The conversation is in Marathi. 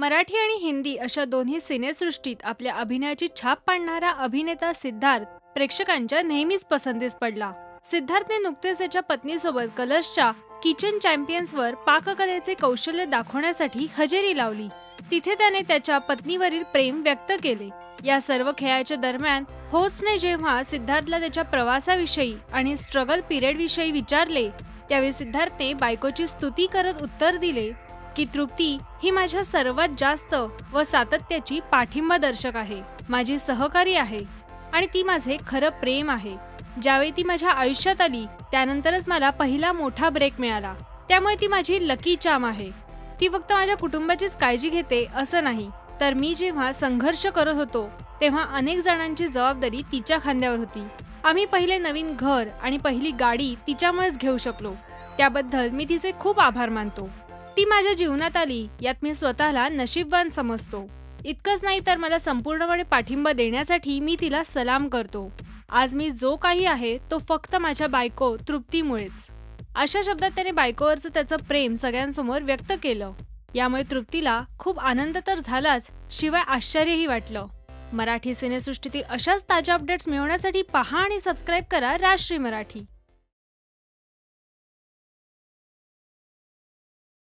मराठी आणि हिंदी अशा दोन्ही सिनेसृष्टीत आपल्या अभिनयाची छाप पाडणारा अभिनेता सिद्धार्थ प्रेक्षकांच्या नेहमीच पसंतीस पडला. सिद्धार्थने नुकतेच त्याच्या पत्नीसोबत कलर्सच्या किचन चॅम्पियन्सवर पाककलेचे कौशल्य दाखवण्यासाठी हजेरी लावली. तिथे त्याने त्याच्या पत्नीवरील प्रेम व्यक्त केले. या सर्व खेळाच्या दरम्यान होस्टने जेव्हा सिद्धार्थला त्याच्या प्रवासाविषयी आणि स्ट्रगल पिरियड विषयी विचारले त्यावेळी सिद्धार्थने बायकोची स्तुती करत उत्तर दिले की तृप्ती ही माझ्या सर्वात जास्त व सातत्याची पाठिंबा दर्शक आहे. माझी सहकारी आहे आणि ती माझे खरं प्रेम आहे. ज्यावेळी ती माझ्या आयुष्यात आली त्यानंतरच मला पहिला मोठा ब्रेक मिळाला. त्यामुळे ती माझी लकी चाम आहे. ती फक्त माझ्या कुटुंबाचीच काळजी घेते असं नाही तर मी जेव्हा संघर्ष करत होतो तेव्हा अनेक जणांची जबाबदारी तिच्या खांद्यावर होती. आम्ही पहिले नवीन घर आणि पहिली गाडी तिच्यामुळेच घेऊ शकलो. त्याबद्दल मी तिचे खूप आभार मानतो. ती माझ्या जीवनात आली यात मी स्वतःला नशीबवान समजतो. इतकंच नाही तर मला संपूर्णपणे पाठिंबा देण्यासाठी मी तिला सलाम करतो. आज मी जो काही आहे तो फक्त माझ्या बायको तृप्तीमुळेच. अशा शब्दात त्याने बायकोवरचं त्याचं प्रेम सगळ्यांसमोर व्यक्त केलं. यामुळे तृप्तीला खूप आनंद तर झालाच शिवाय आश्चर्यही वाटलं. मराठी सिनेसृष्टीतील अशाच ताज्या अपडेट्स मिळवण्यासाठी पहा आणि सबस्क्राईब करा राष्ट्रीय मराठी.